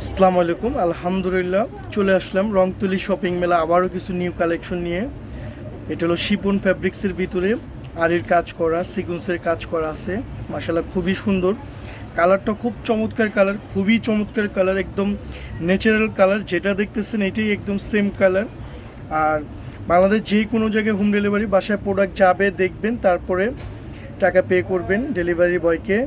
আসসালামু আলাইকুম, আলহামদুলিল্লাহ, চলে আসলাম রংতুলি শপিং মেলা, আবারও কিছু নিউ কালেকশন নিয়ে। এটা হলো শিপন ফ্যাব্রিক্সের ভিতরে আরির কাজ করা সিকুন্সের কাজ করা আছে। মাসাল্লাহ খুবই সুন্দর। কালারটা খুব চমৎকার কালার, খুবই চমৎকার কালার, একদম ন্যাচারাল কালার। যেটা দেখতেছেন, এটাই একদম সেম কালার। আর বাংলাদেশ যে কোনো জায়গায় হোম ডেলিভারি বাসায় প্রোডাক্ট যাবে, দেখবেন। তারপরে টাকা পে করবেন ডেলিভারি বয়কে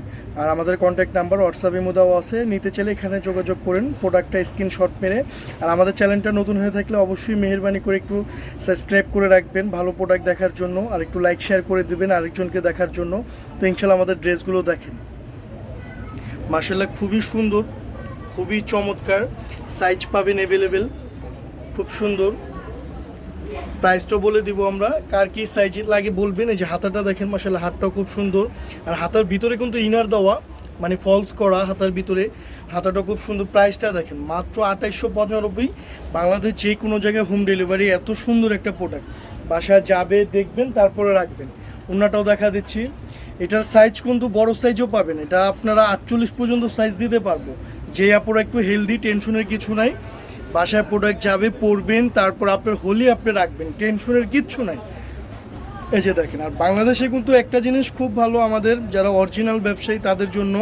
আর আমাদের কন্ট্যাক্ট নাম্বার হোয়াটসঅ্যাপে দেওয়া আছে। নিতে চাইলে এখানে যোগাযোগ করেন প্রোডাক্টটা স্ক্রিনশট মেরে। আর আমাদের চ্যানেলটা নতুন হয়ে থাকলে অবশ্যই মেহরবানি করে একটু সাবস্ক্রাইব করে রাখবেন ভালো প্রোডাক্ট দেখার জন্য। আর একটু লাইক শেয়ার করে দেবেন আরেকজনকে দেখার জন্য। তো ইনশাল্লাহ আমাদের ড্রেসগুলো দেখেন। মার্শাল্লাহ খুবই সুন্দর, খুবই চমৎকার। সাইজ পাবেন অ্যাভেলেবেল খুব সুন্দর। প্রাইসটা বলে দিব আমরা। কার কি সাইজ লাগে বলবেন? এই যে হাতাটা দেখেন মাসাল্লাহ হাতটাও খুব সুন্দর। আর হাতার ভিতরে কিন্তু ইনার দেওয়া মানে ফলস করা হাতার ভিতরে। হাতাটা খুব সুন্দর। প্রাইসটা দেখেন, মাত্র আঠাইশশো পঁচানব্বই। বাংলাদেশ যে কোনো জায়গায় হোম ডেলিভারি এত সুন্দর একটা প্রোডাক্ট বাসায় যাবে, দেখবেন, তারপরে রাখবেন। অন্যটাও দেখা দিচ্ছি। এটার সাইজ কিন্তু বড় সাইজও পাবেন। এটা আপনারা আটচল্লিশ পর্যন্ত সাইজ দিতে পারব। যে আপনারা একটু হেলদি টেনশনের কিছু নাই। বাসায় প্রোডাক্ট যাবে, পরবেন, তারপর আপনার হোলি আপনি রাখবেন টেনশনের কিচ্ছু নাই। এই যে দেখেন, আর বাংলাদেশে কিন্তু একটা জিনিস খুব ভালো আমাদের, যারা অরিজিনাল ব্যবসায়ী, তাদের জন্য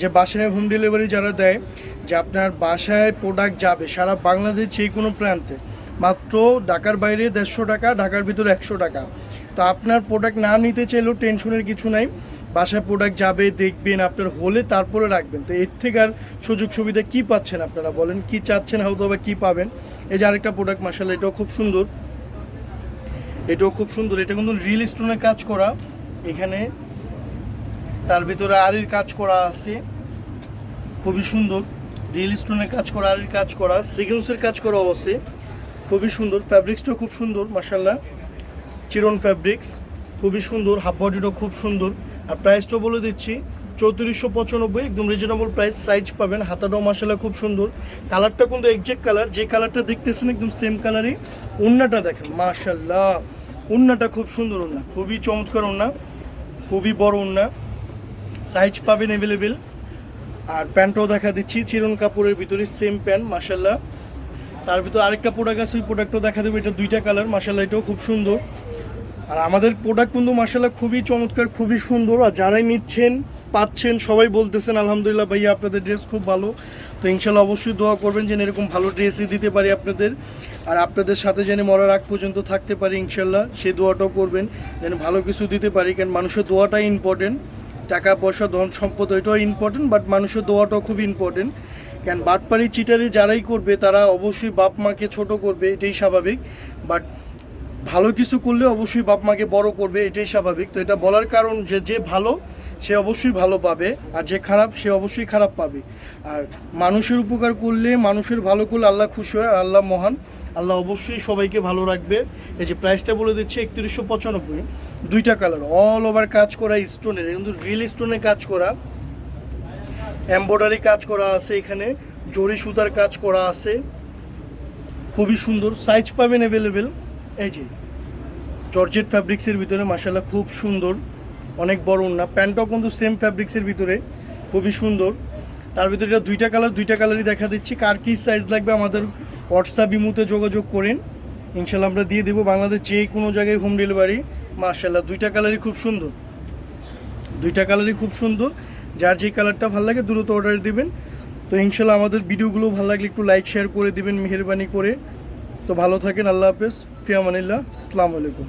যে বাসায় হোম ডেলিভারি যারা দেয়, যে আপনার বাসায় প্রোডাক্ট যাবে, সারা বাংলাদেশ যে কোনো প্রান্তে। মাত্র ঢাকার বাইরে দেড়শো টাকা, ঢাকার ভিতরে একশো টাকা। তো আপনার প্রোডাক্ট না নিতে চাইলেও টেনশনের কিছু নাই। বাসায় প্রোডাক্ট যাবে, দেখবেন, আপনার হলে তারপরে রাখবেন। তো এর থেকে আর সুযোগ সুবিধা কি পাচ্ছেন আপনারা বলেন? কি চাচ্ছেন হয়তো বা কী পাবেন? এই যে আরেকটা প্রোডাক্ট মাসাল এটাও খুব সুন্দর। এটাও খুব সুন্দর। এটা কিন্তু রিল স্টোনে কাজ করা। এখানে তার ভিতরে আরির কাজ করা আছে। খুবই সুন্দর। রিল স্টোনে কাজ করা, আরির কাজ করা। সিগেন্সের কাজ করা অবশ্যই। খুবই সুন্দর। ফ্যাব্রিক্সটাও খুব সুন্দর মাসাল্লাহ চিরন ফ্যাব্রিক্স খুবই সুন্দর। হাফ বডিটাও খুব সুন্দর। আর প্রাইসটাও বলে দিচ্ছি, চৌত্রিশশো পঁচানব্বই, একদম রিজনেবল প্রাইস সাইজ পাবেন, হাতাটাও মাসাল্লাহ খুব সুন্দর। কালারটা কিন্তু একজ্যাক্ট কালার যে কালারটা দেখতেছেন একদম সেম কালারই উন্নাটা দেখেন মাশাল্লাহ উন্নাটা খুব সুন্দর উন্না খুবই চমৎকার উন্না খুবই বড় উন্না সাইজ পাবেন অ্যাভেলেবেল আর প্যান্টও দেখা দিচ্ছি, চিরন কাপড়ের ভিতরে সেম প্যান্ট মাসাল্লাহ তার ভিতরে আরেকটা প্রোডাক্ট আছে, ওই প্রোডাক্টও দেখা দেবো, এটা দুইটা কালার মাসাল্লাহ এটাও খুব সুন্দর। আর আমাদের প্রোডাক্ট কিন্তু মার্শাল্লাহ খুবই চমৎকার, খুবই সুন্দর। আর যারাই নিচ্ছেন, পাচ্ছেন, সবাই বলতেছেন, আলহামদুলিল্লাহ ভাইয়া, আপনাদের ড্রেস খুব ভালো। তো ইনশাল্লাহ অবশ্যই দোয়া করবেন যেন এরকম ভালো ড্রেসই দিতে পারি আপনাদের। আর আপনাদের সাথে যেন মরার আগ পর্যন্ত থাকতে পারি ইনশাল্লাহ সেই দোয়াটাও করবেন যেন ভালো কিছু দিতে পারি। কারণ মানুষের দোয়াটাই ইম্পর্টেন্ট টাকা, পয়সা, ধন, সম্পদ ওইটাও ইম্পর্টেন্ট বাট মানুষের দোয়াটাও খুব ইম্পর্টেন্ট কেন বাটপাড়ি চিটারি যারাই করবে, তারা অবশ্যই বাপ মাকে ছোট করবে, এটাই স্বাভাবিক। বাট ভালো কিছু করলে অবশ্যই বাপ মাকে বড় করবে, এটাই স্বাভাবিক। তো এটা বলার কারণ যে যে ভালো, সে অবশ্যই ভালো পাবে, আর যে খারাপ, সে অবশ্যই খারাপ পাবে। আর মানুষের উপকার করলে মানুষের ভালো করলে আল্লাহ খুশি হয়, আর আল্লাহ মহান। আল্লাহ অবশ্যই সবাইকে ভালো রাখবে। এই যে প্রাইসটা বলে দিচ্ছে, একত্রিশশো পঁচানব্বই। দুইটা কালার অল ওভার কাজ করা স্টোনের কিন্তু রিয়েল স্টোনে কাজ করা। এমব্রয়ডারি কাজ করা আছে এখানে, জরি সুতার কাজ করা আছে। খুবই সুন্দর সাইজ পাবেন অ্যাভেলেবেল এই যে, জর্জেট ফ্যাব্রিক্সের ভিতরে মাসাল্লাহ খুব সুন্দর, অনেক বড় না প্যান্টটাও কিন্তু সেম ফ্যাব্রিক্সের ভিতরে, খুবই সুন্দর। তার ভিতরে এটা দুইটা কালার দুইটা কালারই দেখা দিচ্ছি। কার কী সাইজ লাগবে আমাদের হোয়াটসঅ্যাপ ইমুতে যোগাযোগ করেন। ইনশাল্লাহ আমরা দিয়ে দেবো বাংলাদেশ যে কোনো জায়গায় হোম ডেলিভারি মার্শাল্লাহ দুইটা কালারই খুব সুন্দর। দুইটা কালারই খুব সুন্দর। যার যে কালারটা ভালো লাগে দ্রুত অর্ডার দিবেন। তো ইনশাল্লাহ আমাদের ভিডিওগুলো ভালো লাগলে একটু লাইক শেয়ার করে দিবেন, মেহরবানি করে। তো ভালো থাকেন আল্লাহ হাফেজ। ফিয়ামানিল্লাহ আসসালামু আলাইকুম।